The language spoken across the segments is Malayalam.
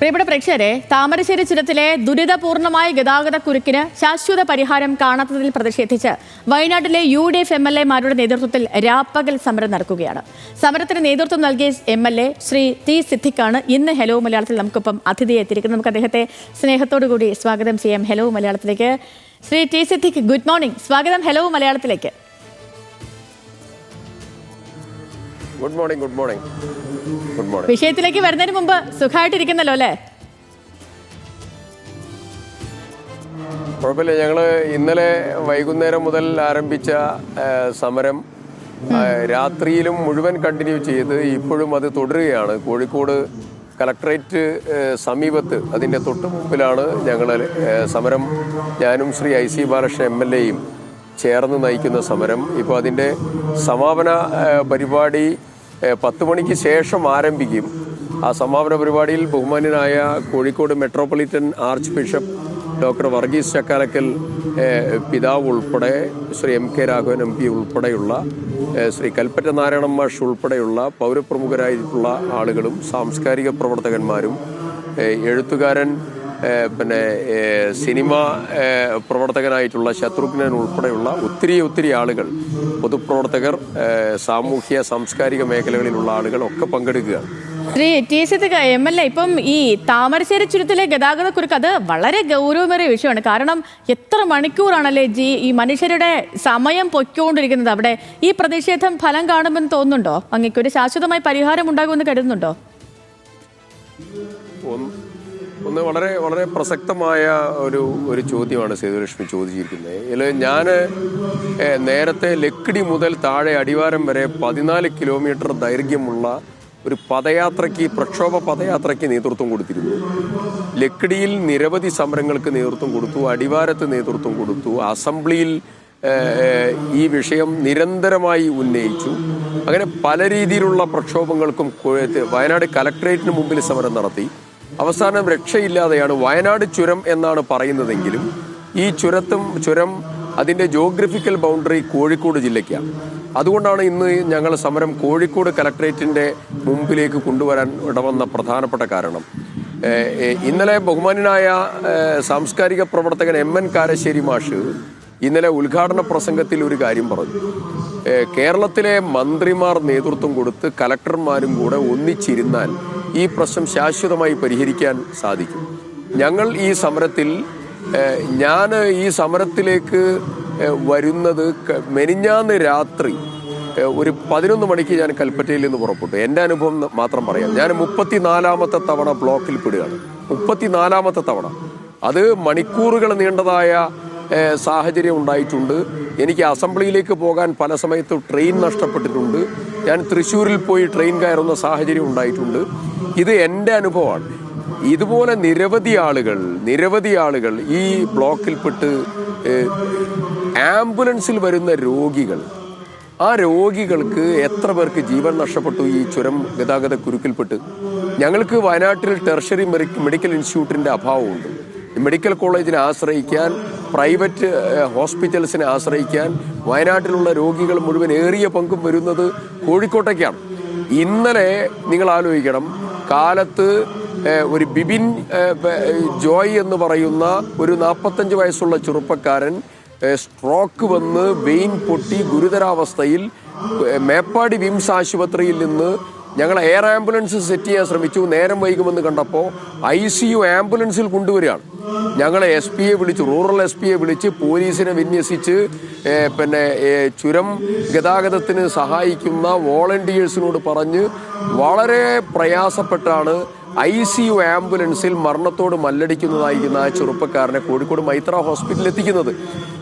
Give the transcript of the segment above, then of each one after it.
പ്രിയപ്പെട്ട പ്രേക്ഷകരെ താമരശ്ശേരി ചുരത്തിലെ ദുരിതപൂർണമായ ഗതാഗത കുരുക്കിന് ശാശ്വത പരിഹാരം കാണാത്തതിൽ പ്രതിഷേധിച്ച് വയനാട്ടിലെ U D F M L എമാരുടെ നേതൃത്വത്തിൽ രാപ്പകൽ സമരം നടക്കുകയാണ്. സമരത്തിന് നേതൃത്വം നൽകിയ M L A Shri T സിദ്ദിഖാണ് ഇന്ന് ഹലോ മലയാളത്തിൽ നമുക്കൊപ്പം അതിഥിയെ എത്തിയിരിക്കുന്നത്. നമുക്ക് അദ്ദേഹത്തെ സ്നേഹത്തോടു കൂടി സ്വാഗതം ചെയ്യാം ഹലോ മലയാളത്തിലേക്ക്. Shri T Siddique good morning. സ്വാഗതം ഹലോ മലയാളത്തിലേക്ക്. Good morning good morning good morning വിഷയത്തിലേക്ക് വരുന്നതിന് മുമ്പ് സുഖമായിട്ടിരിക്കുന്നല്ലോ അല്ലേ? കുഴപ്പമില്ല. ഞങ്ങൾ ഇന്നലെ വൈകുന്നേരം മുതൽ ആരംഭിച്ച സമരം രാത്രിയിലും മുഴുവൻ കണ്ടിന്യൂ ചെയ്ത് ഇപ്പോഴും അത് തുടരുകയാണ്. കോഴിക്കോട് കലക്ട്രേറ്റ് സമീപത്ത് അതിന്റെ തൊട്ട് മുമ്പിലാണ് ഞങ്ങൾ സമരം. ഞാനും Shri I C Balakrishnan M L എയും ചേർന്ന് നയിക്കുന്ന സമരം. ഇപ്പോൾ അതിന്റെ സമാപന പരിപാടി പത്ത് മണിക്ക് ശേഷം ആരംഭിക്കും. ആ സമാപന പരിപാടിയിൽ ബഹുമാന്യനായ Kozhikode metropolitan archbishop doctor Varghese Chakkalakkal പിതാവ് ഉൾപ്പെടെ Shri M K Raghavan M P ഉൾപ്പെടെയുള്ള ശ്രീ കൽപ്പറ്റ നാരായണൻ മാഷ് ഉൾപ്പെടെയുള്ള പൗരപ്രമുഖരായിട്ടുള്ള ആളുകളും സാംസ്കാരിക പ്രവർത്തകന്മാരും എഴുത്തുകാരൻ പിന്നെ സിനിമ പ്രവർത്തകനായിട്ടുള്ള ശത്രുഘ്നൻ ഉൾപ്പെടെയുള്ള ഒത്തിരി ഒത്തിരി ആളുകൾ പൊതുപ്രവർത്തകർ സാമൂഹ്യ സാംസ്കാരിക മേഖലകളിലുള്ള ആളുകൾ ഒക്കെ പങ്കെടുക്കുകയാണ് Shri T Siddique M L A ഇപ്പം ഈ താമരശ്ശേരി ചുരത്തിലെ ഗതാഗത കുരുക്ക് അത് വളരെ ഗൗരവമേറിയ വിഷയമാണ്. കാരണം എത്ര മണിക്കൂറാണല്ലേ ജി ഈ മനുഷ്യരുടെ സമയം പൊയ്ക്കൊണ്ടിരിക്കുന്നത് അവിടെ? ഈ പ്രതിഷേധം ഫലം കാണുമെന്ന് തോന്നുന്നുണ്ടോ? അങ്ങേക്ക് ഒരു ശാശ്വതമായ പരിഹാരം ഉണ്ടാകുമെന്ന് കരുതുന്നുണ്ടോ? ഒന്ന് വളരെ വളരെ പ്രസക്തമായ ഒരു ഒരു ചോദ്യമാണ് സേതുലക്ഷ്മി ചോദിച്ചിരിക്കുന്നത്. ഇതിൽ ഞാൻ നേരത്തെ ലക്കിടി മുതൽ താഴെ അടിവാരം വരെ പതിനാല് കിലോമീറ്റർ ദൈർഘ്യമുള്ള ഒരു പദയാത്രയ്ക്ക് പ്രക്ഷോഭ പദയാത്രയ്ക്ക് നേതൃത്വം കൊടുത്തിരുന്നു. ലക്കിടിയിൽ നിരവധി സമരങ്ങൾക്ക് നേതൃത്വം കൊടുത്തു അടിവാരത്ത് നേതൃത്വം കൊടുത്തു അസംബ്ലിയിൽ ഈ വിഷയം നിരന്തരമായി ഉന്നയിച്ചു. അങ്ങനെ പല രീതിയിലുള്ള പ്രക്ഷോഭങ്ങൾക്കും വയനാട് കലക്ട്രേറ്റിന് മുമ്പിൽ സമരം നടത്തി. അവസാനം രക്ഷയില്ലാതെയാണ് വയനാട് ചുരം എന്നാണ് പറയുന്നതെങ്കിലും ഈ ചുരത്തും ചുരം അതിന്റെ ജോഗ്രഫിക്കൽ ബൗണ്ടറി കോഴിക്കോട് ജില്ലയ്ക്കാണ്. അതുകൊണ്ടാണ് ഇന്ന് ഞങ്ങൾ സമരം കോഴിക്കോട് കലക്ട്രേറ്റിന്റെ മുമ്പിലേക്ക് കൊണ്ടുവരാൻ ഇടവന്ന പ്രധാനപ്പെട്ട കാരണം. ഇന്നലെ ബഹുമാനായ സാംസ്കാരിക പ്രവർത്തകൻ എം എൻ കാരശ്ശേരി മാഷ് ഇന്നലെ ഉദ്ഘാടന പ്രസംഗത്തിൽ ഒരു കാര്യം പറഞ്ഞു. കേരളത്തിലെ മന്ത്രിമാർ നേതൃത്വം കൊടുത്ത് കലക്ടർമാരും കൂടെ ഒന്നിച്ചിരുന്നാൽ ഈ പ്രശ്നം ശാശ്വതമായി പരിഹരിക്കാൻ സാധിക്കും. ഞങ്ങൾ ഈ സമരത്തിൽ ഞാൻ ഈ സമരത്തിലേക്ക് വരുന്നത് മെനിഞ്ഞാന്ന് രാത്രി ഒരു പതിനൊന്ന് മണിക്ക് ഞാൻ കൽപ്പറ്റയിൽ നിന്ന് പുറപ്പെട്ടു. എന്റെ അനുഭവം മാത്രം പറയാം. ഞാൻ മുപ്പത്തിനാലാമത്തെ തവണ ബ്ലോക്കിൽ പെടുകയാണ്. മുപ്പത്തിനാലാമത്തെ തവണ. അത് മണിക്കൂറുകൾ നീണ്ടതായ സാഹചര്യം ഉണ്ടായിട്ടുണ്ട്. എനിക്ക് അസംബ്ലിയിലേക്ക് പോകാൻ പല സമയത്ത് ട്രെയിൻ നഷ്ടപ്പെട്ടിട്ടുണ്ട്. ഞാൻ തൃശ്ശൂരിൽ പോയി ട്രെയിൻ കയറുന്ന സാഹചര്യം ഉണ്ടായിട്ടുണ്ട്. ഇത് എന്റെ അനുഭവമാണ്. ഇതുപോലെ നിരവധി ആളുകൾ നിരവധി ആളുകൾ ഈ ബ്ലോക്കിൽപ്പെട്ട് ആംബുലൻസിൽ വരുന്ന രോഗികൾ. ആ രോഗികൾക്ക് എത്ര പേർക്ക് ജീവൻ നഷ്ടപ്പെട്ടു ഈ ചുരം ഗതാഗത കുരുക്കിൽപ്പെട്ട് ഞങ്ങൾക്ക് വയനാട്ടിൽ ടെർഷറി മെഡിക്കൽ ഇൻസ്റ്റിറ്റ്യൂട്ടിന്റെ അഭാവമുണ്ട്. മെഡിക്കൽ കോളേജിനെ ആശ്രയിക്കാൻ പ്രൈവറ്റ് ഹോസ്പിറ്റൽസിനെ ആശ്രയിക്കാൻ വയനാട്ടിലുള്ള രോഗികൾ മുഴുവൻ ഏറിയ പങ്കും വരുന്നത് കോഴിക്കോട്ടേക്കാണ്. ഇന്നലെ നിങ്ങൾ ആലോചിക്കണം കാലത്ത് ഒരു ബിബിൻ ജോയ് എന്ന് പറയുന്ന ഒരു നാൽപ്പത്തഞ്ച് വയസ്സുള്ള ചെറുപ്പക്കാരൻ സ്ട്രോക്ക് വന്ന് വെയിൻ പൊട്ടി ഗുരുതരാവസ്ഥയിൽ മേപ്പാടി വിംസ് ആശുപത്രിയിൽ നിന്ന് ഞങ്ങൾ എയർ ആംബുലൻസ് സെറ്റ് ചെയ്യാൻ ശ്രമിച്ചു. നേരം വൈകുമെന്ന് കണ്ടപ്പോൾ ഐ സി യു ആംബുലൻസിൽ കൊണ്ടുവരികയാണ്. ഞങ്ങൾ എസ് പിയെ വിളിച്ച് റൂറൽ എസ് പിയെ വിളിച്ച് പോലീസിനെ വിന്യസിച്ച് പിന്നെ ചുരം ഗതാഗതത്തിന് സഹായിക്കുന്ന വോളണ്ടിയേഴ്സിനോട് പറഞ്ഞ് വളരെ പ്രയാസപ്പെട്ടാണ് ഐ സി യു ആംബുലൻസിൽ മരണത്തോട് മല്ലടിക്കുന്നതായിരിക്കുന്ന ആ ചെറുപ്പക്കാരനെ കോഴിക്കോട് മൈത്ര ഹോസ്പിറ്റലിൽ എത്തിക്കുന്നത്.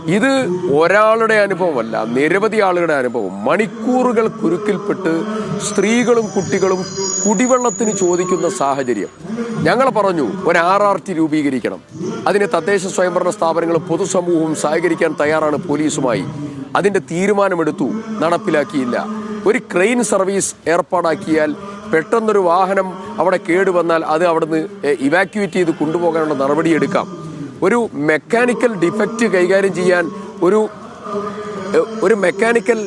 ഇത് ഒരാളുടെ അനുഭവമല്ല നിരവധി ആളുകളുടെ അനുഭവം. മണിക്കൂറുകൾ കുരുക്കിൽപ്പെട്ട് സ്ത്രീകളും കുട്ടികളും കുടിവെള്ളത്തിന് ചോദിക്കുന്ന സാഹചര്യം. ഞങ്ങൾ പറഞ്ഞു ഒരു ആർ ആർ ടി രൂപീകരിക്കണം. അതിന് തദ്ദേശ സ്വയംഭരണ സ്ഥാപനങ്ങളും പൊതുസമൂഹവും സഹകരിക്കാൻ തയ്യാറാണ് പോലീസുമായി. അതിന്റെ തീരുമാനമെടുത്തു നടപ്പിലാക്കിയില്ല. ഒരു ക്രെയിൻ സർവീസ് ഏർപ്പാടാക്കിയാൽ പെട്ടെന്നൊരു വാഹനം അവിടെ കേടുവന്നാൽ അത് അവിടുന്ന് ഇവാക്യുവേറ്റ് ചെയ്ത് കൊണ്ടുപോകാനുള്ള നടപടിയെടുക്കാം. ഒരു മെക്കാനിക്കൽ ഡിഫക്റ്റ് കൈകാര്യം ചെയ്യാൻ ഒരു ഒരു മെക്കാനിക്കൽ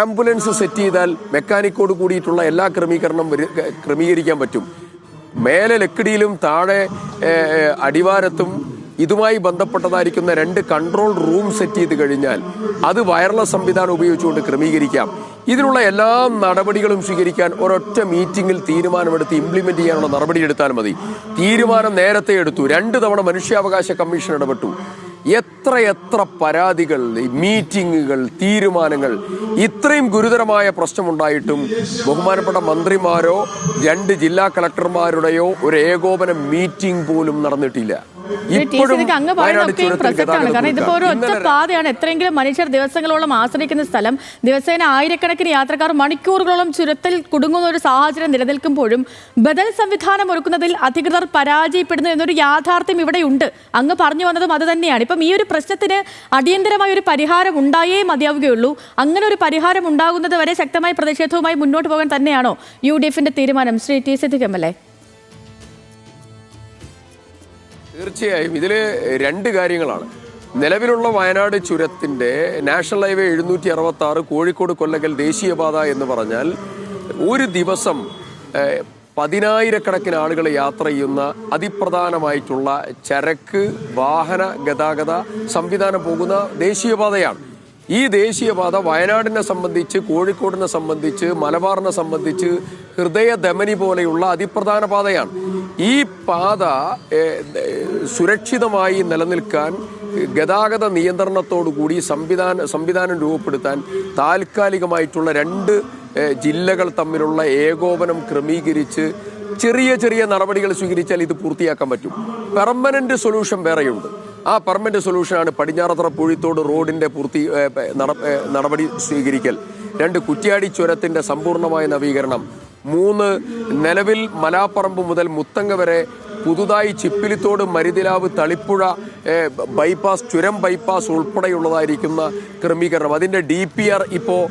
ആംബുലൻസ് സെറ്റ് ചെയ്താൽ മെക്കാനിക്കോട് കൂടിയിട്ടുള്ള എല്ലാ ക്രമീകരണം ക്രമീകരിക്കാൻ പറ്റും. മേലെ ലക്കിടിയിലും താഴെ അടിവാരത്തും ഇതുമായി ബന്ധപ്പെട്ടതായിരിക്കുന്ന രണ്ട് കൺട്രോൾ റൂം സെറ്റ് ചെയ്ത് കഴിഞ്ഞാൽ അത് വയർലെസ് സംവിധാനം ഉപയോഗിച്ചുകൊണ്ട് ക്രമീകരിക്കാം. ഇതിനുള്ള എല്ലാ നടപടികളും സ്വീകരിക്കാൻ ഒരൊറ്റ മീറ്റിംഗിൽ തീരുമാനമെടുത്ത് ഇംപ്ലിമെന്റ് ചെയ്യാനുള്ള നടപടി എടുത്താൽ മതി. തീരുമാനം നേരത്തെ എടുത്തു. രണ്ട് തവണ മനുഷ്യാവകാശ കമ്മീഷൻ ഇടപെട്ടു. എത്ര എത്ര പരാതികൾ മീറ്റിങ്ങുകൾ തീരുമാനങ്ങൾ ഇത്രയും ഗുരുതരമായ പ്രശ്നമുണ്ടായിട്ടും ബഹുമാനപ്പെട്ട മന്ത്രിമാരോ രണ്ട് ജില്ലാ കളക്ടർമാരുടെയോ ഒരു ഏകോപന മീറ്റിംഗ് പോലും നടന്നിട്ടില്ല. അങ്ങ് ചുരത്തിൽ പ്രസക്തമാണ്. കാരണം ഇതിപ്പോ ഒരു ഒറ്റ പാതയാണ്. എത്രയെങ്കിലും മനുഷ്യർ ദിവസങ്ങളോളം ആശ്രയിക്കുന്ന സ്ഥലം ദിവസേന ആയിരക്കണക്കിന് യാത്രക്കാർ മണിക്കൂറുകളോളം ചുരത്തിൽ കുടുങ്ങുന്ന ഒരു സാഹചര്യം നിലനിൽക്കുമ്പോഴും ബദൽ സംവിധാനം ഒരുക്കുന്നതിൽ അധികൃതർ പരാജയപ്പെടുന്നു എന്നൊരു യാഥാർത്ഥ്യം ഇവിടെ ഉണ്ട് അങ്ങ് പറഞ്ഞു വന്നതും അത് തന്നെയാണ്. ഇപ്പം ഈ ഒരു പ്രശ്നത്തിന് അടിയന്തരമായ ഒരു പരിഹാരം ഉണ്ടായേ മതിയാവുകയുള്ളൂ. അങ്ങനെ ഒരു പരിഹാരം ഉണ്ടാകുന്നത് വരെ ശക്തമായ പ്രതിഷേധവുമായി മുന്നോട്ട് പോകാൻ തന്നെയാണോ യു ഡി എഫിന്റെ തീരുമാനം? Shri T Siddique M L A. തീർച്ചയായും. ഇതിൽ രണ്ട് കാര്യങ്ങളാണ്. നിലവിലുള്ള വയനാട് ചുരത്തിന്റെ നാഷണൽ ഹൈവേ എഴുന്നൂറ്റി അറുപത്തി ആറ് കോഴിക്കോട് കൊല്ലങ്കൽ ദേശീയപാത എന്ന് പറഞ്ഞാൽ ഒരു ദിവസം പതിനായിരക്കണക്കിന് ആളുകൾ യാത്ര ചെയ്യുന്ന അതിപ്രധാനമായിട്ടുള്ള ചരക്ക് വാഹന ഗതാഗത സംവിധാനം പോകുന്ന ദേശീയപാതയാണ്. ഈ ദേശീയപാത വയനാടിനെ സംബന്ധിച്ച് കോഴിക്കോടിനെ സംബന്ധിച്ച് മലബാറിനെ സംബന്ധിച്ച് ഹൃദയധമനി പോലെയുള്ള അതിപ്രധാന പാതയാണ്. ഈ പാത സുരക്ഷിതമായി നിലനിൽക്കാൻ ഗതാഗത നിയന്ത്രണത്തോടുകൂടി സംവിധാന സംവിധാനം രൂപപ്പെടുത്താൻ താൽക്കാലികമായിട്ടുള്ള രണ്ട് ജില്ലകൾ തമ്മിലുള്ള ഏകോപനം ക്രമീകരിച്ച് ചെറിയ ചെറിയ നടപടികൾ സ്വീകരിച്ചാൽ ഇത് പൂർത്തിയാക്കാൻ പറ്റും. പെർമനന്റ് സൊല്യൂഷൻ വേറെയുണ്ട്. ആ പെർമനന്റ് സൊല്യൂഷനാണ് പടിഞ്ഞാറത്തറ പുഴിത്തോട് റോഡിന്റെ പൂർത്തി നടപടി സ്വീകരിക്കൽ. രണ്ട് കുറ്റ്യാടി ചുരത്തിന്റെ സമ്പൂർണമായ നവീകരണം. മൂന്ന് നിലവിൽ മലാപ്പറമ്പ് മുതൽ മുത്തങ്ങ വരെ പുതുതായി ചിപ്പിലിത്തോട് മരുതിലാവ് തളിപ്പുഴ ബൈപ്പാസ് ചുരം ബൈപ്പാസ് ഉൾപ്പെടെയുള്ളതായിരിക്കുന്ന ക്രമീകരണം. അതിന്റെ ഡി പി ആർ ഇപ്പോൾ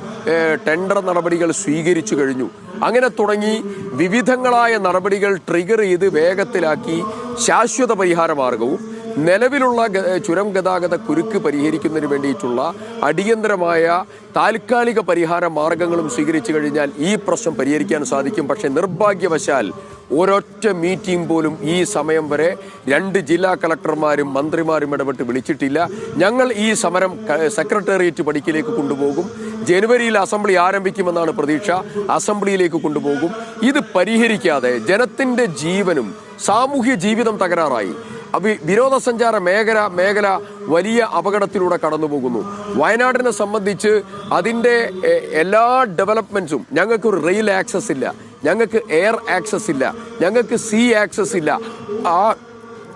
ടെൻഡർ നടപടികൾ സ്വീകരിച്ചു കഴിഞ്ഞു. അങ്ങനെ തുടങ്ങി വിവിധങ്ങളായ നടപടികൾ ട്രിഗർ ചെയ്ത് വേഗത്തിലാക്കി ശാശ്വത പരിഹാര മാർഗവും നിലവിലുള്ള ചുരം ഗതാഗത കുരുക്ക് പരിഹരിക്കുന്നതിന് വേണ്ടിയിട്ടുള്ള അടിയന്തരമായ താൽക്കാലിക പരിഹാര മാർഗങ്ങളും സ്വീകരിച്ചു കഴിഞ്ഞാൽ ഈ പ്രശ്നം പരിഹരിക്കാൻ സാധിക്കും. പക്ഷേ നിർഭാഗ്യവശാൽ ഒരൊറ്റ മീറ്റിംഗ് പോലും ഈ സമയം വരെ രണ്ട് ജില്ലാ കളക്ടർമാരും മന്ത്രിമാരും ഇടപെട്ട് വിളിച്ചിട്ടില്ല. ഞങ്ങൾ ഈ സമരം സെക്രട്ടേറിയറ്റ് പടിക്കിലേക്ക് കൊണ്ടുപോകും. ജനുവരിയിൽ അസംബ്ലി ആരംഭിക്കുമെന്നാണ് പ്രതീക്ഷ. അസംബ്ലിയിലേക്ക് കൊണ്ടുപോകും. ഇത് പരിഹരിക്കാതെ ജനത്തിന്റെ ജീവനും സാമൂഹ്യ ജീവിതം തകരാറായി. വിനോദസഞ്ചാര മേഖല മേഖല വലിയ അപകടത്തിലൂടെ കടന്നു പോകുന്നു വയനാടിനെ സംബന്ധിച്ച് അതിന്റെ എല്ലാ ഡെവലപ്മെന്റ്സും ഞങ്ങൾക്ക് റെയിൽ ആക്സസ് ഇല്ല. ഞങ്ങൾക്ക് എയർ ആക്സസ് ഇല്ല. ഞങ്ങൾക്ക് സീ ആക്സസ് ഇല്ല. ആ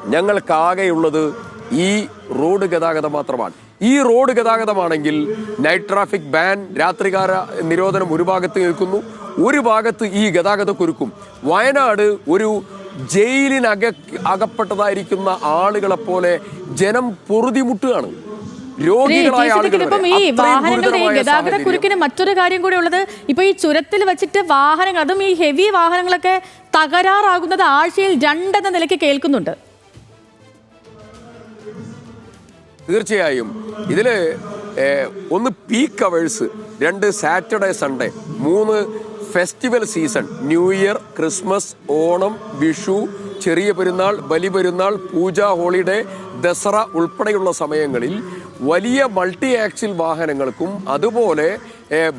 ഞങ്ങൾക്കാകെയുള്ളത് ഈ റോഡ് ഗതാഗതം മാത്രമാണ്. ഈ റോഡ് ഗതാഗതമാണെങ്കിൽ നൈറ്റ് ട്രാഫിക് ബാൻ രാത്രികാല നിരോധനം ഒരു ഭാഗത്ത് നിൽക്കുന്നു. ഒരു ഭാഗത്ത് ഈ ഗതാഗത കുരുക്കും വയനാട് ഒരു ജയിലിനക അകപ്പെട്ടതായിരിക്കുന്ന ആളുകളെ പോലെ ജനം പൊറുതിമുട്ടുകയാണ് ഈ വാഹനങ്ങളുടെ ഗതാഗത കുരുക്കിന് മറ്റൊരു കാര്യം കൂടി ഉള്ളത്. ഇപ്പൊ ഈ ചുരത്തിൽ വെച്ചിട്ട് വാഹനങ്ങൾ അതും ഈ ഹെവി വാഹനങ്ങളൊക്കെ തകരാറാകുന്നത് ആഴ്ചയിൽ രണ്ടെന്ന നിലയ്ക്ക് കേൾക്കുന്നുണ്ട്. തീർച്ചയായും. ഇതിൽ ഒന്ന് പീക്ക് അവേഴ്സ് രണ്ട് സാറ്റർഡേ സൺഡേ മൂന്ന് festival season. New year Christmas Onam Vishu Cheriya Perunnal Bali പെരുന്നാൾ പൂജ ഹോളിഡേ ദസറ ഉൾപ്പെടെയുള്ള സമയങ്ങളിൽ വലിയ മൾട്ടി ആക്സിൽ വാഹനങ്ങൾക്കും അതുപോലെ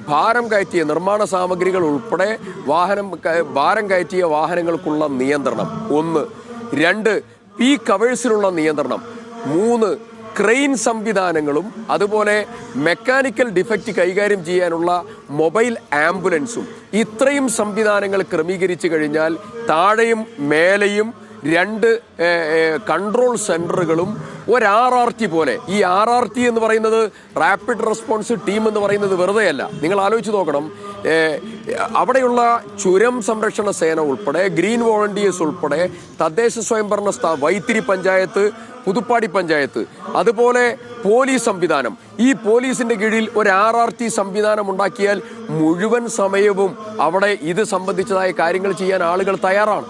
ഭാരം കയറ്റിയ നിർമ്മാണ സാമഗ്രികൾ ഉൾപ്പെടെ വാഹനം ഭാരം കയറ്റിയ വാഹനങ്ങൾക്കുള്ള നിയന്ത്രണം. ഒന്ന്. രണ്ട്. പി കവേഴ്സിനുള്ള നിയന്ത്രണം. മൂന്ന്. ക്രെയിൻ സംവിധാനങ്ങളും അതുപോലെ മെക്കാനിക്കൽ ഡിഫക്റ്റ് കൈകാര്യം ചെയ്യാനുള്ള മൊബൈൽ ആംബുലൻസും. ഇത്രയും സംവിധാനങ്ങൾ ക്രമീകരിച്ചു കഴിഞ്ഞാൽ താഴെയും മേലെയും രണ്ട് കൺട്രോൾ സെന്ററുകളും ഒരു ആർ ആർ ടി പോലെ. ഈ ആർ ആർ ടി എന്ന് പറയുന്നത് റാപ്പിഡ് റെസ്പോൺസ് ടീം എന്ന് പറയുന്നത് വെറുതെയല്ല. നിങ്ങൾ ആലോചിച്ച് നോക്കണം. അവിടെയുള്ള ചുരം സംരക്ഷണ സേന ഉൾപ്പെടെ ഗ്രീൻ വോളണ്ടിയേഴ്സ് ഉൾപ്പെടെ തദ്ദേശ സ്വയംഭരണ സ്ഥാ വൈത്തിരി പഞ്ചായത്ത് പുതുപ്പാടി പഞ്ചായത്ത്. അതുപോലെ പോലീസ് സംവിധാനം. ഈ പോലീസിന്റെ കീഴിൽ ഒരു ആർ ആർ ടി സംവിധാനം ഉണ്ടാക്കിയാൽ മുഴുവൻ സമയവും അവിടെ ഇത് സംബന്ധിച്ചതായ കാര്യങ്ങൾ ചെയ്യാൻ ആളുകൾ തയ്യാറാണ്.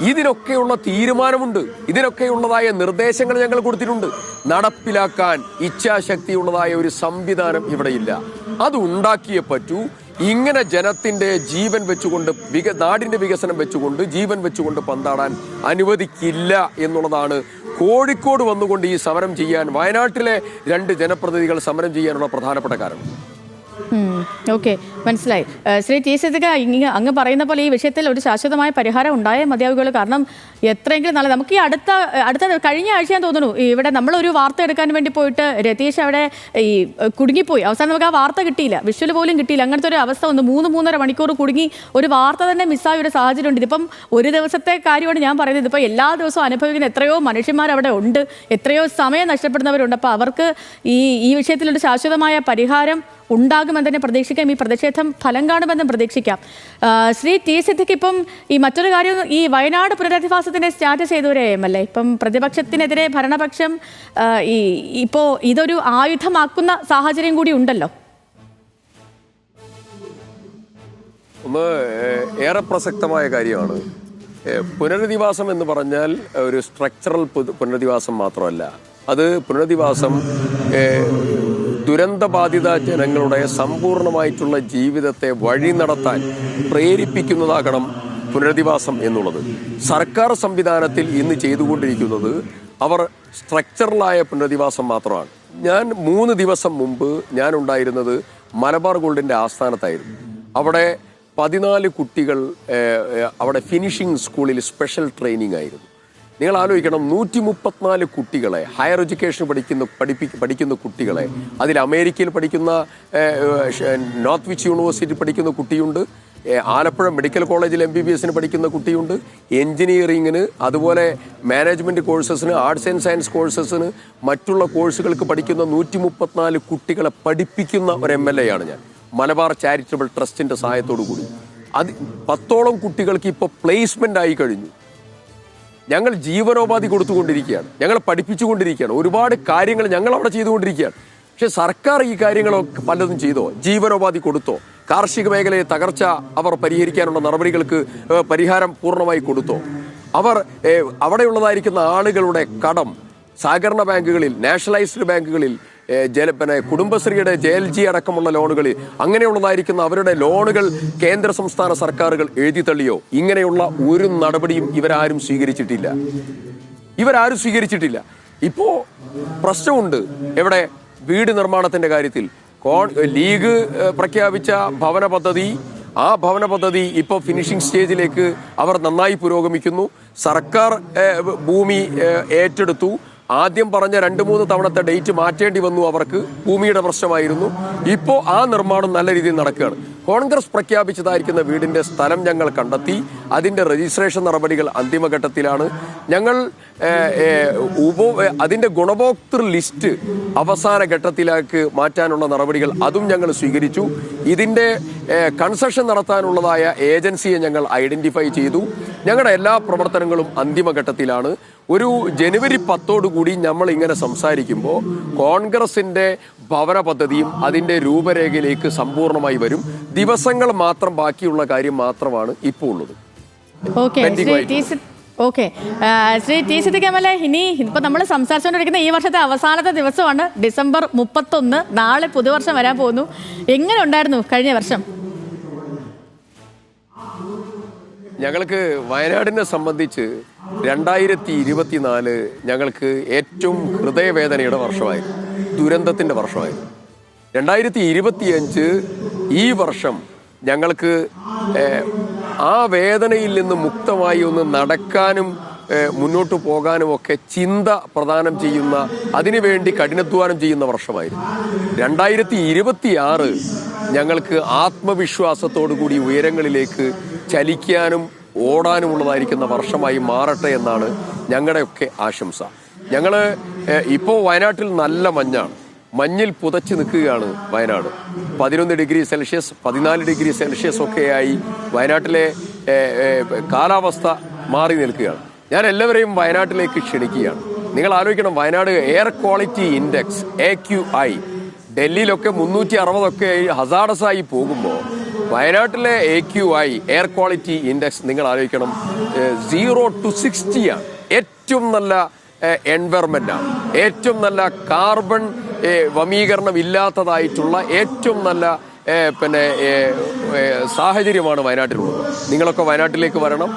ഇതിനൊക്കെയുള്ള തീരുമാനമുണ്ട്. ഇതിനൊക്കെയുള്ളതായ നിർദ്ദേശങ്ങൾ ഞങ്ങൾ കൊടുത്തിട്ടുണ്ട്. നടപ്പിലാക്കാൻ ഇച്ഛാശക്തി ഇച്ഛാശക്തിയുള്ളതായ ഒരു സംവിധാനം ഇവിടെയില്ല. അത് ഉണ്ടാക്കിയേ പറ്റൂ. ഇങ്ങനെ ജനത്തിന്റെ ജീവൻ വെച്ചുകൊണ്ട് വിക നാടിന്റെ വികസനം വെച്ചുകൊണ്ട് ജീവൻ വെച്ചുകൊണ്ട് പന്താടാൻ അനുവദിക്കില്ല എന്നുള്ളതാണ് കോഴിക്കോട് വന്നുകൊണ്ട് ഈ സമരം ചെയ്യാൻ വയനാട്ടിലെ രണ്ട് ജനപ്രതിനിധികൾ സമരം ചെയ്യാനുള്ള പ്രധാനപ്പെട്ട കാരണം? ഓക്കെ മനസ്സിലായി. ശ്രീ ടി സിദ്ദിഖ ഇങ്ങനെ അങ്ങ് പറയുന്ന പോലെ ഈ വിഷയത്തിൽ ഒരു ശാശ്വതമായ പരിഹാരം ഉണ്ടായേ മതിയാവുകയുള്ളൂ. കാരണം എത്രയെങ്കിലും നല്ല നമുക്ക് ഈ അടുത്ത അടുത്ത കഴിഞ്ഞ ആഴ്ച ഞാൻ തോന്നുന്നു ഇവിടെ നമ്മളൊരു വാർത്ത എടുക്കാൻ വേണ്ടി പോയിട്ട് രതീഷ് അവിടെ ഈ കുടുങ്ങിപ്പോയി. അവസാനം നമുക്ക് ആ വാർത്ത കിട്ടിയില്ല. വിഷ്വൽ പോലും കിട്ടിയില്ല. അങ്ങനത്തെ ഒരു അവസ്ഥ വന്നു. മൂന്ന് മൂന്നര മണിക്കൂർ കുടുങ്ങി ഒരു വാർത്ത തന്നെ മിസ്സായ ഒരു സാഹചര്യം ഉണ്ട് ഇതിപ്പം ഒരു ദിവസത്തെ കാര്യമാണ് ഞാൻ പറയുന്നത്. ഇതിപ്പോൾ എല്ലാ ദിവസവും അനുഭവിക്കുന്ന എത്രയോ മനുഷ്യന്മാർ അവിടെ ഉണ്ട്. എത്രയോ സമയം നഷ്ടപ്പെടുന്നവരുണ്ട്. അപ്പോൾ അവർക്ക് ഈ ഈ വിഷയത്തിലൊരു ശാശ്വതമായ പരിഹാരം ഉണ്ടാകുമെന്ന് തന്നെ പ്രതീക്ഷിക്കാം. ഈ പ്രതിഷേധം ഫലം കാണുമെന്നും പ്രതീക്ഷിക്കാം. ശ്രീ ടി സിദ്ദിഖ് ഇപ്പം ഈ മറ്റൊരു കാര്യം ഈ വയനാട് പുനരധിവാസത്തിന്റെ സ്റ്റാറ്റസ് ചെയ്തവരെ എം എൽ എ. ഇപ്പം പ്രതിപക്ഷത്തിനെതിരെ ഭരണപക്ഷം ഈ ഇപ്പോൾ ഇതൊരു ആയുധമാക്കുന്ന സാഹചര്യം കൂടി ഉണ്ടല്ലോ. ഒന്ന് ഏറെ പ്രസക്തമായ കാര്യമാണ്. പുനരധിവാസം എന്ന് പറഞ്ഞാൽ ഒരു സ്ട്രക്ചറൽ പുനരധിവാസം മാത്രമല്ല. അത് പുനരധിവാസം ദുരന്തബാധിത ജനങ്ങളുടെ സമ്പൂർണമായിട്ടുള്ള ജീവിതത്തെ വഴി നടത്താൻ പ്രേരിപ്പിക്കുന്നതാകണം പുനരധിവാസം എന്നുള്ളത്. സർക്കാർ സംവിധാനത്തിൽ ഇന്ന് ചെയ്തുകൊണ്ടിരിക്കുന്നത് അവർ സ്ട്രക്ചറലായ പുനരധിവാസം മാത്രമാണ്. ഞാൻ മൂന്ന് ദിവസം മുമ്പ് ഞാൻ ഉണ്ടായിരുന്നത് മലബാർ ഗോൾഡിന്റെ ആസ്ഥാനത്തായിരുന്നു. അവിടെ പതിനാല് കുട്ടികൾ അവിടെ ഫിനിഷിംഗ് സ്കൂളിൽ സ്പെഷ്യൽ ട്രെയിനിങ് ആയിരുന്നു. നിങ്ങൾ ആലോചിക്കണം നൂറ്റി മുപ്പത്തിനാല് കുട്ടികളെ ഹയർ എഡ്യൂക്കേഷൻ പഠിക്കുന്ന പഠിപ്പി പഠിക്കുന്ന കുട്ടികളെ അതിൽ അമേരിക്കയിൽ പഠിക്കുന്ന നോർത്ത് വിച്ച് യൂണിവേഴ്സിറ്റി പഠിക്കുന്ന കുട്ടിയുണ്ട് ആലപ്പുഴ മെഡിക്കൽ കോളേജിൽ എം ബി ബി എസിന് പഠിക്കുന്ന കുട്ടിയുണ്ട് എഞ്ചിനീയറിങ്ങിന് അതുപോലെ മാനേജ്മെന്റ് കോഴ്സസിന് ആർട്സ് ആൻഡ് സയൻസ് കോഴ്സസിന് മറ്റുള്ള കോഴ്സുകൾക്ക് പഠിക്കുന്ന നൂറ്റി മുപ്പത്തിനാല് കുട്ടികളെ പഠിപ്പിക്കുന്ന ഒരു എം എൽ എ ആണ് ഞാൻ. മലബാർ ചാരിറ്റബിൾ ട്രസ്റ്റിന്റെ സഹായത്തോടു കൂടി അത് പത്തോളം കുട്ടികൾക്ക് ഇപ്പോൾ പ്ലേസ്മെന്റ് ആയി കഴിഞ്ഞു. ഞങ്ങൾ ജീവനോപാധി കൊടുത്തുകൊണ്ടിരിക്കുകയാണ്. ഞങ്ങൾ പഠിപ്പിച്ചുകൊണ്ടിരിക്കുകയാണ്. ഒരുപാട് കാര്യങ്ങൾ ഞങ്ങൾ അവിടെ ചെയ്തുകൊണ്ടിരിക്കുകയാണ്. പക്ഷെ സർക്കാർ ഈ കാര്യങ്ങളൊക്കെ പലതും ചെയ്തോ? ജീവനോപാധി കൊടുത്തോ? കാർഷിക മേഖലയെ തകർച്ച അവർ പരിഹരിക്കാനുള്ള നടപടികൾക്ക് പരിഹാരം പൂർണമായി കൊടുത്തോ? അവർ അവിടെയുള്ളതായിരിക്കുന്ന ആളുകളുടെ കടം സഹകരണ ബാങ്കുകളിൽ നാഷണലൈസ്ഡ് ബാങ്കുകളിൽ ജല പിന്നെ കുടുംബശ്രീയുടെ ജെ എൽ ജി അടക്കമുള്ള ലോണുകൾ അങ്ങനെയുള്ളതായിരിക്കുന്ന അവരുടെ ലോണുകൾ കേന്ദ്ര സംസ്ഥാന സർക്കാരുകൾ എഴുതി തള്ളിയോ? ഇങ്ങനെയുള്ള ഒരു നടപടിയും ഇവരാരും സ്വീകരിച്ചിട്ടില്ല. ഇവരാരും സ്വീകരിച്ചിട്ടില്ല. ഇപ്പോ പ്രശ്നമുണ്ട് എവിടെ? വീട് നിർമ്മാണത്തിന്റെ കാര്യത്തിൽ. കോൺ ലീഗ് പ്രഖ്യാപിച്ച ഭവന പദ്ധതി ആ ഭവന പദ്ധതി ഇപ്പോൾ ഫിനിഷിംഗ് സ്റ്റേജിലേക്ക് അവർ നന്നായി പുരോഗമിക്കുന്നു. സർക്കാർ ഭൂമി ഏറ്റെടുത്തു. ആദ്യം പറഞ്ഞ രണ്ട് മൂന്ന് തവണത്തെ ഡേറ്റ് മാറ്റേണ്ടി വന്നു അവർക്ക്. ഭൂമിയുടെ പ്രശ്നമായിരുന്നു. ഇപ്പോൾ ആ നിർമ്മാണം നല്ല രീതിയിൽ നടക്കുകയാണ്. കോൺഗ്രസ് പ്രഖ്യാപിച്ചതായിരിക്കുന്ന വീടിന്റെ സ്ഥലം ഞങ്ങൾ കണ്ടെത്തി. അതിന്റെ രജിസ്ട്രേഷൻ നടപടികൾ അന്തിമഘട്ടത്തിലാണ്. ഞങ്ങൾ ഉപ അതിന്റെ ഗുണഭോക്തൃ ലിസ്റ്റ് അവസാന ഘട്ടത്തിലേക്ക് മാറ്റാനുള്ള നടപടികൾ അതും ഞങ്ങൾ സ്വീകരിച്ചു. ഇതിന്റെ ഏഹ്, കൺസെഷൻ നടത്താനുള്ളതായ ഏജൻസിയെ ഞങ്ങൾ ഐഡന്റിഫൈ ചെയ്തു. ഞങ്ങളുടെ എല്ലാ പ്രവർത്തനങ്ങളും അന്തിമഘട്ടത്തിലാണ്. ഒരു ജനുവരി പത്തോടു കൂടി നമ്മൾ ഇങ്ങനെ സംസാരിക്കുമ്പോൾ കോൺഗ്രസിന്റെ ഭവന പദ്ധതിയും അതിന്റെ രൂപരേഖയിലേക്ക് സമ്പൂർണമായി വരും. ദിവസങ്ങൾ മാത്രം ബാക്കിയുള്ള കാര്യം മാത്രമാണ് ഇപ്പോൾ ഉള്ളത്. Okay Shri. T C A ഇനി ഇപ്പൊ നമ്മൾ സംസാരിച്ചുകൊണ്ടിരിക്കുന്ന ഈ വർഷത്തെ അവസാനത്തെ ദിവസമാണ് ഡിസംബർ മുപ്പത്തൊന്ന്. നാളെ പുതുവർഷം വരാൻ പോകുന്നു. എങ്ങനെ ഉണ്ടായിരുന്നു കഴിഞ്ഞ വർഷം? ഞങ്ങൾക്ക് വയനാടിനെ സംബന്ധിച്ച് രണ്ടായിരത്തി ഇരുപത്തിനാല് ഞങ്ങൾക്ക് ഏറ്റവും ഹൃദയവേദനയുടെ വർഷമായിരുന്നു. ദുരന്തത്തിന്റെ വർഷമായിരുന്നു. രണ്ടായിരത്തി ഇരുപത്തിയഞ്ച് ഈ വർഷം ഞങ്ങൾക്ക് ആ വേദനയിൽ നിന്ന് മുക്തമായി ഒന്ന് നടക്കാനും മുന്നോട്ട് പോകാനും ഒക്കെ ചിന്ത പ്രദാനം ചെയ്യുന്ന അതിനുവേണ്ടി കഠിനാധ്വാനം ചെയ്യുന്ന വർഷമായിരുന്നു. രണ്ടായിരത്തി ഇരുപത്തി ആറ് ഞങ്ങൾക്ക് ആത്മവിശ്വാസത്തോടു കൂടി ഉയരങ്ങളിലേക്ക് ചലിക്കാനും ഓടാനുമുള്ളതായിരിക്കുന്ന വർഷമായി മാറട്ടെ എന്നാണ് ഞങ്ങളുടെയൊക്കെ ആശംസ. ഞങ്ങൾ ഇപ്പോൾ വയനാട്ടിൽ നല്ല മഞ്ഞാണ്. മഞ്ഞിൽ പുതച്ച് നിൽക്കുകയാണ് വയനാട്. പതിനൊന്ന് ഡിഗ്രി സെൽഷ്യസ് പതിനാല് ഡിഗ്രി സെൽഷ്യസ് ഒക്കെയായി വയനാട്ടിലെ കാലാവസ്ഥ മാറി നിൽക്കുകയാണ്. ഞാൻ എല്ലാവരെയും വയനാട്ടിലേക്ക് ക്ഷണിക്കുകയാണ്. നിങ്ങൾ ആലോചിക്കണം Wayanad air quality index A Q I ഡൽഹിയിലൊക്കെ മുന്നൂറ്റി അറുപതൊക്കെ ഹസാഡസായി പോകുമ്പോൾ വയനാട്ടിലെ A Q I air quality index നിങ്ങൾ ആലോചിക്കണം സീറോ ടു സിക്സ്റ്റിയാണ് ഏറ്റവും നല്ല എൻവയർമെന്റ് ആണ് ഏറ്റവും നല്ല കാർബൺ വമീകരണം ഇല്ലാത്തതായിട്ടുള്ള ഏറ്റവും നല്ല പിന്നെ സാഹചര്യമാണ് വയനാട്ടിലുള്ളത്. നിങ്ങളൊക്കെ വയനാട്ടിലേക്ക് വരണം.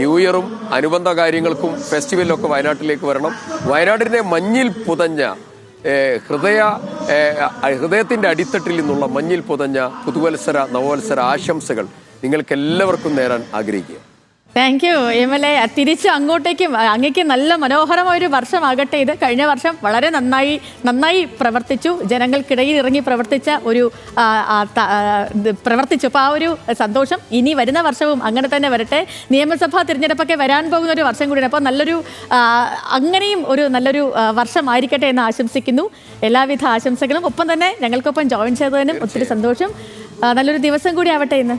ന്യൂ ഇയറും അനുബന്ധ കാര്യങ്ങൾക്കും ഫെസ്റ്റിവലിലൊക്കെ വയനാട്ടിലേക്ക് വരണം. വയനാടിനെ മഞ്ഞിൽ പുതഞ്ഞ ഹൃദയ ഹൃദയത്തിന്റെ അടിത്തട്ടിൽ നിന്നുള്ള മഞ്ഞിൽ പുതഞ്ഞ പുതുവത്സര നവവത്സര ആശംസകൾ നിങ്ങൾക്ക് എല്ലാവർക്കും നേരാൻ ആഗ്രഹിക്കുക. Thank you M L A തിരിച്ച് അങ്ങോട്ടേക്ക് അങ്ങേക്ക് നല്ല മനോഹരമായ ഒരു വർഷമാകട്ടെ. ഇത് കഴിഞ്ഞ വർഷം വളരെ നന്നായി നന്നായി പ്രവർത്തിച്ചു. ജനങ്ങൾക്കിടയിൽ ഇറങ്ങി പ്രവർത്തിച്ച ഒരു പ്രവർത്തിച്ചു. അപ്പോൾ ആ ഒരു സന്തോഷം ഇനി വരുന്ന വർഷവും അങ്ങനെ തന്നെ വരട്ടെ. നിയമസഭാ തിരഞ്ഞെടുപ്പൊക്കെ വരാൻ പോകുന്ന ഒരു വർഷം കൂടിയാണ്. അപ്പോൾ നല്ലൊരു അങ്ങനെയും ഒരു നല്ലൊരു വർഷമായിരിക്കട്ടെ എന്ന് ആശംസിക്കുന്നു. എല്ലാവിധ ആശംസകളും. ഒപ്പം തന്നെ ഞങ്ങൾക്കൊപ്പം ജോയിൻ ചെയ്തതിനും ഒത്തിരി സന്തോഷം. നല്ലൊരു ദിവസം കൂടി ആവട്ടെ ഇന്ന്.